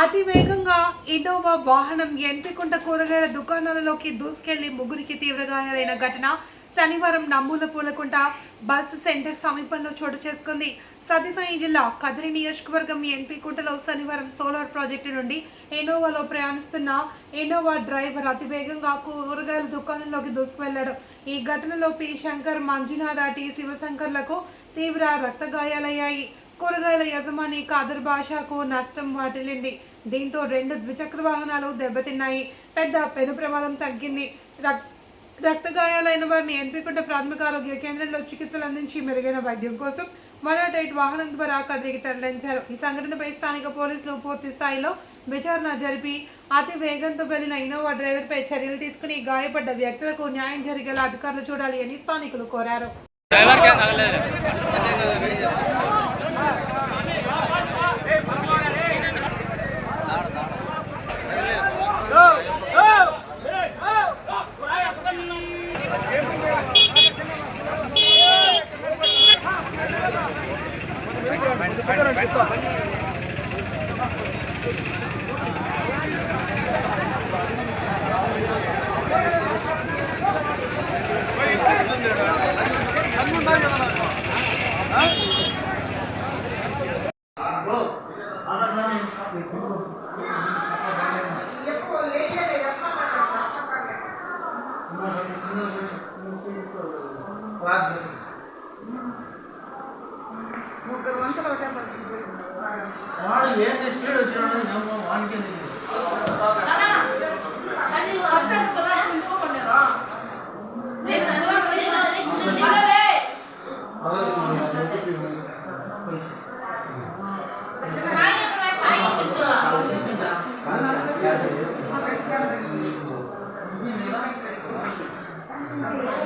అతి వేగంగా ఇన్నోవా వాహనం ఎంపికుంట కూరగాయల దుకాణాలలోకి దూసుకెళ్ళి ముగ్గురికి తీవ్ర గాయాలైన ఘటన శనివారం నమ్మూల పూలకుంట బస్ సెంటర్ సమీపంలో చోటు చేసుకుంది. సత్యసాయి జిల్లా కదిరి నియోజకవర్గం ఎన్పికుంటలో శనివారం సోలార్ ప్రాజెక్టు నుండి ఇన్నోవాలో ప్రయాణిస్తున్న ఇన్నోవా డ్రైవర్ అతి వేగంగా కూరగాయల దుకాణంలోకి దూసుకువెళ్ళాడు. ఈ ఘటనలో పి. శంకర్ మంజునాథ టి. శివశంకర్లకు తీవ్ర రక్త గాయాలయ్యాయి కూరగాయల యజమాని కాదర్ బాషాకు నష్టం వాటిల్లింది. దీంతో రెండు ద్విచక్ర వాహనాలు దెబ్బతిన్నాయి. పెద్ద పెను ప్రమాదం తగ్గింది. రక్- రక్త గాయాలైన వారిని ఎంపికుంట ప్రాథమిక ఆరోగ్య కేంద్రంలో చికిత్సలు అందించి మెరుగైన వైద్యం కోసం వన్ ఎయిట్ వాహనం ద్వారా కదిరికి తరలించారు. ఈ సంఘటనపై స్థానిక పోలీసులు పూర్తి స్థాయిలో విచారణ జరిపి అతి వేగంతో వెళ్ళిన ఇన్నోవా డ్రైవర్పై చర్యలు తీసుకుని గాయపడ్డ వ్యక్తులకు న్యాయం జరిగేలా అధికారులు చూడాలి అని స్థానికులు కోరారు. 짧다. 아, 뭐, 아가사님, 그, డ్రైవర్కి ఏం తగలేదు వాడు ఏంది స్పీడ్ వచ్చినాడు నమ్మ వానికి Thank